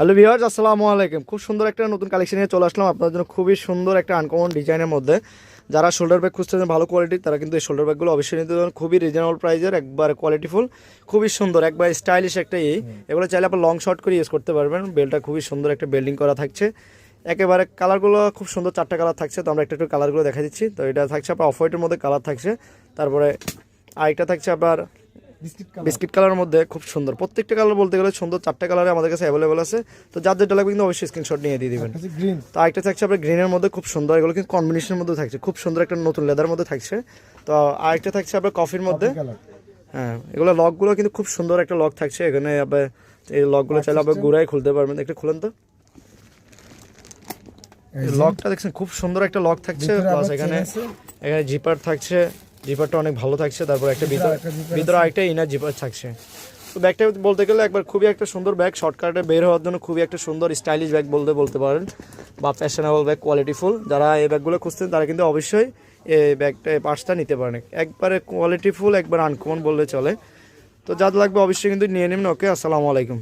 Hello viewers, আসসালামু আলাইকুম। খুব সুন্দর একটা নতুন কালেকশন নিয়ে চলে আসলাম। আপনাদের জন্য খুবই সুন্দর একটা আনকমন ডিজাইনের মধ্যে। যারা শোল্ডার ব্যাগ খুঁজতেছেন ভালো কোয়ালিটির তারা কিন্তু এই শোল্ডার ব্যাগগুলো অবশ্যই নিতে পারেন। খুবই রিজনেবল প্রাইসের একবার কোয়ালিটিফুল খুবই সুন্দর। একবার স্টাইলিশ একটা এই। এগুলো চাইলে আপনার লং শর্ট করে ইউজ করতে পারবেন। বেলটা খুবই সুন্দর একটা বেল্ডিং করা থাকছে। একেবারে কালারগুলো খুব সুন্দর চারটা কালার থাকছে। তো আমরা একটা একটু কালারগুলো দেখা দিচ্ছি। তো এটা থাকছে আপনার অফ হোয়াইটের মধ্যে কালার থাকছে। তারপরে আরেকটা থাকছে আপনার বিস্কিট কালার। কালারের মধ্যে খুব সুন্দর। প্রত্যেকটা কালার বলতে গেলে সুন্দর চারটে কালারে আমাদের কাছে অ্যাভেলেবল আছে। তো যার যেটা লাগবে কিন্তু অবশ্যই স্ক্রিনশট নিয়ে দিয়ে দিবেন। তো আরেকটা থাকছে আপনার গ্রিনের মধ্যে খুব সুন্দর এগুলো কিন্তু কম্বিনেশনের মধ্যে থাকছে। খুব সুন্দর একটা নতুন লেদার মধ্যে থাকছে। তো আরেকটা থাকছে আপনার কফির মধ্যে। হ্যাঁ এগুলো লকগুলো কিন্তু খুব সুন্দর একটা লক থাকছে। এখানে আপনার এই লকগুলো চাইলে আপনার ঘুরাই খুলতে পারবেন। একটু খুলেন তো। লকটা দেখছেন খুব সুন্দর একটা লক থাকছে। প্লাস এখানে এখানে জিপার থাকছে। জিপারটা অনেক ভালো থাকছে তারপর একটা ভিতরে ভিতরে আরেকটা ইনার জিপার থাকছে। তো ব্যাগটা বলতে গেলে একবার খুবই একটা সুন্দর ব্যাগ শর্টকাটে বের হওয়ার জন্য খুবই একটা সুন্দর স্টাইলিশ ব্যাগ বলতে বলতে পারেন বা ফ্যাশনেবল ব্যাগ কোয়ালিটিফুল যারা এই ব্যাগগুলো খুঁজছেন তারা কিন্তু অবশ্যই এই ব্যাগটা পার্সটা নিতে পারেন। একবারে কোয়ালিটিফুল একবার আনকমন বললে চলে। তো যাদের লাগবে অবশ্যই কিন্তু নিয়ে নেবেন। ওকে আসসালামু আলাইকুম।